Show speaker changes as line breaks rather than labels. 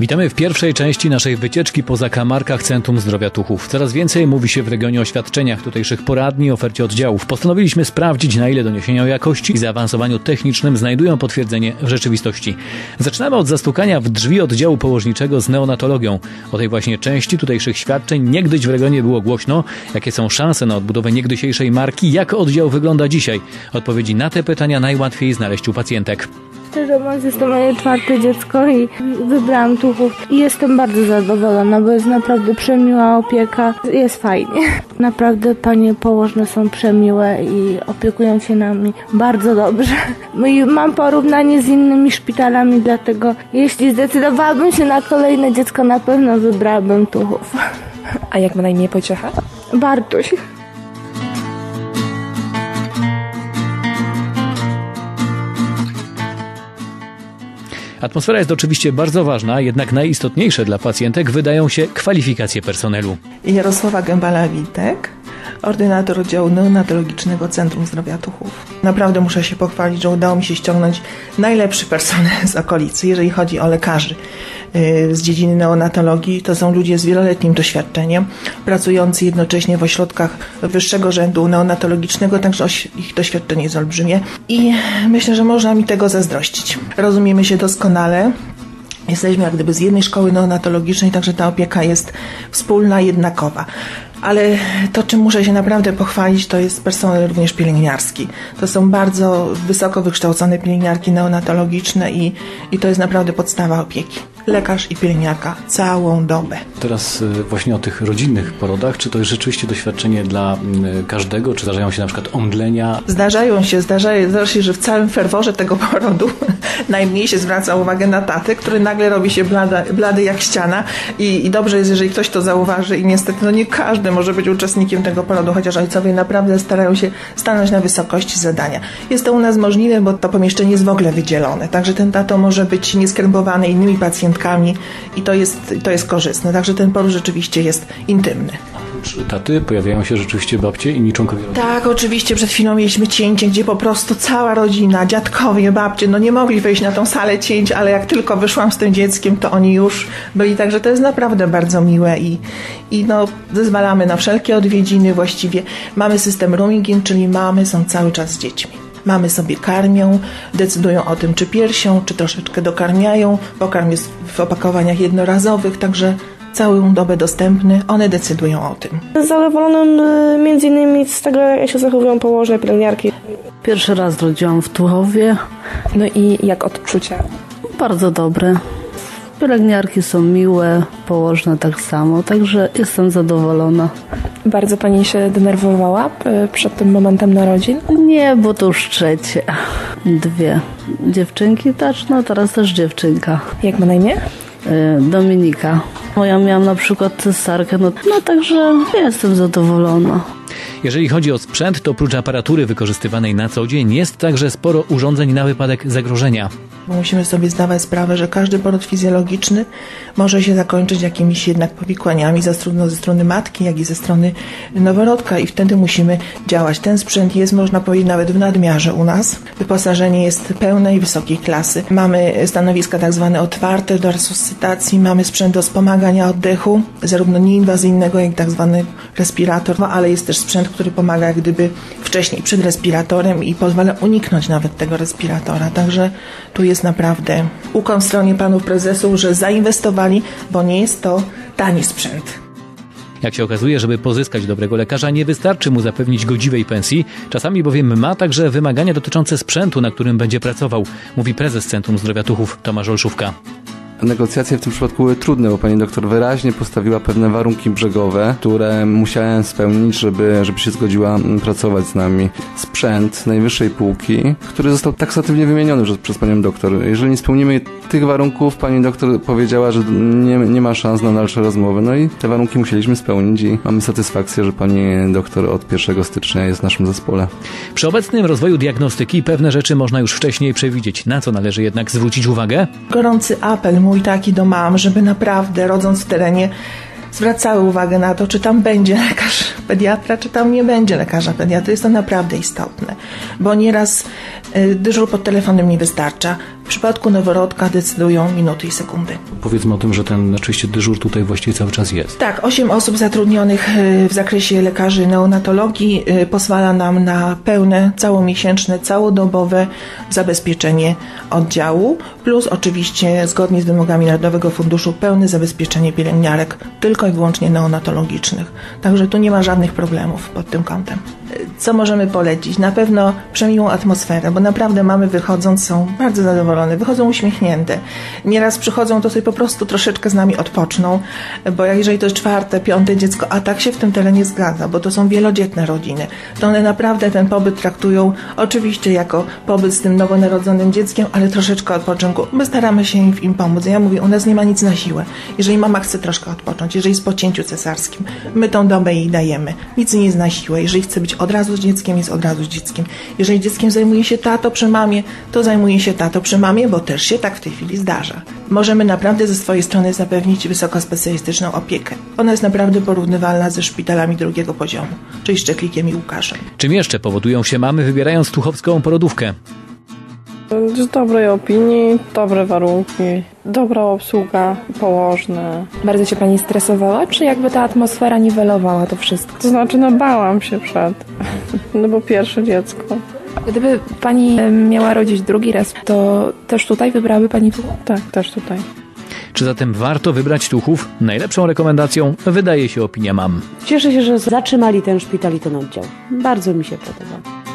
Witamy w pierwszej części naszej wycieczki po zakamarkach Centrum Zdrowia Tuchów. Coraz więcej mówi się w regionie o świadczeniach tutejszych poradni, ofercie oddziałów. Postanowiliśmy sprawdzić, na ile doniesienia o jakości i zaawansowaniu technicznym znajdują potwierdzenie w rzeczywistości. Zaczynamy od zastukania w drzwi oddziału położniczego z neonatologią. O tej właśnie części tutejszych świadczeń niegdyś w regionie było głośno. Jakie są szanse na odbudowę niegdysiejszej marki? Jak oddział wygląda dzisiaj? Odpowiedzi na te pytania najłatwiej znaleźć u pacjentek.
Szczerze mówiąc, jest to moje czwarte dziecko i wybrałam tuchów. I jestem bardzo zadowolona, bo jest naprawdę przemiła opieka. Jest fajnie. Naprawdę panie położne są przemiłe i opiekują się nami bardzo dobrze. I mam porównanie z innymi szpitalami, dlatego jeśli zdecydowałabym się na kolejne dziecko, na pewno wybrałabym tuchów.
A jak ma na imię pociecha?
Bartuś.
Atmosfera jest oczywiście bardzo ważna, jednak najistotniejsze dla pacjentek wydają się kwalifikacje personelu.
Jarosława Gębala-Witek, ordynator oddziału neonatologicznego Centrum Zdrowia Tuchów. Naprawdę muszę się pochwalić, że udało mi się ściągnąć najlepszy personel z okolicy, jeżeli chodzi o lekarzy z dziedziny neonatologii. To są ludzie z wieloletnim doświadczeniem, pracujący jednocześnie w ośrodkach wyższego rzędu neonatologicznego, także ich doświadczenie jest olbrzymie i myślę, że można mi tego zazdrościć. Rozumiemy się doskonale. Jesteśmy jak gdyby z jednej szkoły neonatologicznej, także ta opieka jest wspólna, jednakowa. Ale to, czym muszę się naprawdę pochwalić, to jest personel również pielęgniarski. To są bardzo wysoko wykształcone pielęgniarki neonatologiczne i, i to jest naprawdę podstawa opieki. Lekarz i pielęgniarka całą dobę.
Teraz y, właśnie o tych rodzinnych porodach, czy to jest rzeczywiście doświadczenie dla każdego, czy zdarzają się na przykład omdlenia?
Zdarzają się, zdarzają, zdarza się, że w całym ferworze tego porodu najmniej się zwraca uwagę na tatę, który nagle robi się blada, blady jak ściana i, i dobrze jest, jeżeli ktoś to zauważy i niestety no nie każdy może być uczestnikiem tego porodu, chociaż ojcowie naprawdę starają się stanąć na wysokości zadania. Jest to u nas możliwe, bo to pomieszczenie jest w ogóle wydzielone, także ten tato może być nieskrępowany innymi i to jest, to jest korzystne, także ten poród rzeczywiście jest intymny.
Czy taty pojawiają się rzeczywiście babcie i rodziny?
Tak, oczywiście przed chwilą mieliśmy cięcie, gdzie po prostu cała rodzina, dziadkowie, babcie, no nie mogli wejść na tą salę cięć, ale jak tylko wyszłam z tym dzieckiem, to oni już byli, także to jest naprawdę bardzo miłe i, i no zezwalamy na wszelkie odwiedziny właściwie. Mamy system rooming czyli mamy są cały czas z dziećmi. Mamy sobie karmią, decydują o tym, czy piersią, czy troszeczkę dokarmiają. Pokarm jest w opakowaniach jednorazowych, także całą dobę dostępny, one decydują o tym.
Zadowolonym między innymi z tego, jak się zachowują położne pielęgniarki.
Pierwszy raz rodziłam w Tuchowie.
No i jak odczucia?
Bardzo dobre. Pielęgniarki są miłe, położne tak samo, także jestem zadowolona.
Bardzo pani się denerwowała y, przed tym momentem narodzin?
Nie, bo to już trzecie. Dwie. Dziewczynki też, no teraz też dziewczynka.
Jak ma na imię?
Y, Dominika. Ja miałam na przykład cesarkę, no, no także jestem zadowolona.
Jeżeli chodzi o sprzęt, to oprócz aparatury wykorzystywanej na co dzień jest także sporo urządzeń na wypadek zagrożenia.
Musimy sobie zdawać sprawę, że każdy poród fizjologiczny może się zakończyć jakimiś jednak powikłaniami zarówno ze strony matki, jak i ze strony noworodka i wtedy musimy działać. Ten sprzęt jest, można powiedzieć, nawet w nadmiarze u nas. Wyposażenie jest pełne i wysokiej klasy. Mamy stanowiska tak zwane otwarte do resuscytacji, mamy sprzęt do wspomagania oddechu, zarówno nieinwazyjnego, jak i tak zwany respirator, no, ale jest też sprzęt, który pomaga jak gdyby wcześniej przed respiratorem i pozwala uniknąć nawet tego respiratora. Także tu jest naprawdę ukłon w stronie panów prezesów, że zainwestowali, bo nie jest to tani sprzęt.
Jak się okazuje, żeby pozyskać dobrego lekarza, nie wystarczy mu zapewnić godziwej pensji. Czasami bowiem ma także wymagania dotyczące sprzętu, na którym będzie pracował, mówi prezes Centrum Zdrowia Tuchów Tomasz Olszówka.
Negocjacje w tym przypadku były trudne, bo pani doktor wyraźnie postawiła pewne warunki brzegowe, które musiałem spełnić, żeby, żeby się zgodziła pracować z nami. Sprzęt najwyższej półki, który został taksatywnie wymieniony przez, przez panią doktor. Jeżeli nie spełnimy tych warunków, pani doktor powiedziała, że nie, nie ma szans na dalsze rozmowy. No i te warunki musieliśmy spełnić i mamy satysfakcję, że pani doktor od 1 stycznia jest w naszym zespole.
Przy obecnym rozwoju diagnostyki pewne rzeczy można już wcześniej przewidzieć. Na co należy jednak zwrócić uwagę?
Gorący apel mój taki do mam, żeby naprawdę rodząc w terenie zwracały uwagę na to, czy tam będzie lekarz pediatra, czy tam nie będzie lekarza pediatry. Jest to naprawdę istotne, bo nieraz y, dyżur pod telefonem nie wystarcza. W przypadku noworodka decydują minuty i sekundy.
Powiedzmy o tym, że ten oczywiście dyżur tutaj właściwie cały czas jest.
Tak, 8 osób zatrudnionych y, w zakresie lekarzy neonatologii y, pozwala nam na pełne, całomiesięczne, całodobowe zabezpieczenie oddziału, plus oczywiście zgodnie z wymogami Narodowego Funduszu pełne zabezpieczenie pielęgniarek tylko i wyłącznie neonatologicznych. Także tu nie ma żadnych problemów pod tym kątem. Y, Co możemy polecić? Na pewno przemiłą atmosferę, bo naprawdę mamy wychodząc są bardzo zadowolone, wychodzą uśmiechnięte. Nieraz przychodzą to sobie po prostu troszeczkę z nami odpoczną, bo jeżeli to jest czwarte, piąte dziecko, a tak się w tym tyle nie zgadza, bo to są wielodzietne rodziny, to one naprawdę ten pobyt traktują oczywiście jako pobyt z tym nowonarodzonym dzieckiem, ale troszeczkę odpoczynku. My staramy się im, im pomóc. Ja mówię, u nas nie ma nic na siłę. Jeżeli mama chce troszkę odpocząć, jeżeli jest po cięciu cesarskim, my tą dobę jej dajemy. Nic nie jest na siłę. Jeżeli chce być od razu z dzieckiem, jest od razu z dzieckiem. Jeżeli dzieckiem zajmuje się tato przy mamie, to zajmuje się tato przy mamie, bo też się tak w tej chwili zdarza. Możemy naprawdę ze swojej strony zapewnić wysokospecjalistyczną opiekę. Ona jest naprawdę porównywalna ze szpitalami drugiego poziomu, czyli Szczeklikiem i Łukaszem.
Czym jeszcze powodują się mamy, wybierając tuchowską porodówkę?
Z dobrej opinii, dobre warunki, dobra obsługa, położne.
Bardzo się pani stresowała, czy jakby ta atmosfera niwelowała to wszystko?
To znaczy, no bałam się przed, no bo pierwsze dziecko.
Gdyby pani e, miała rodzić drugi raz, to też tutaj wybrałaby pani tu?
Tak, też tutaj.
Czy zatem warto wybrać tuchów? Najlepszą rekomendacją wydaje się opinia mam.
Cieszę się, że zatrzymali ten szpital i ten oddział. Bardzo mi się podoba.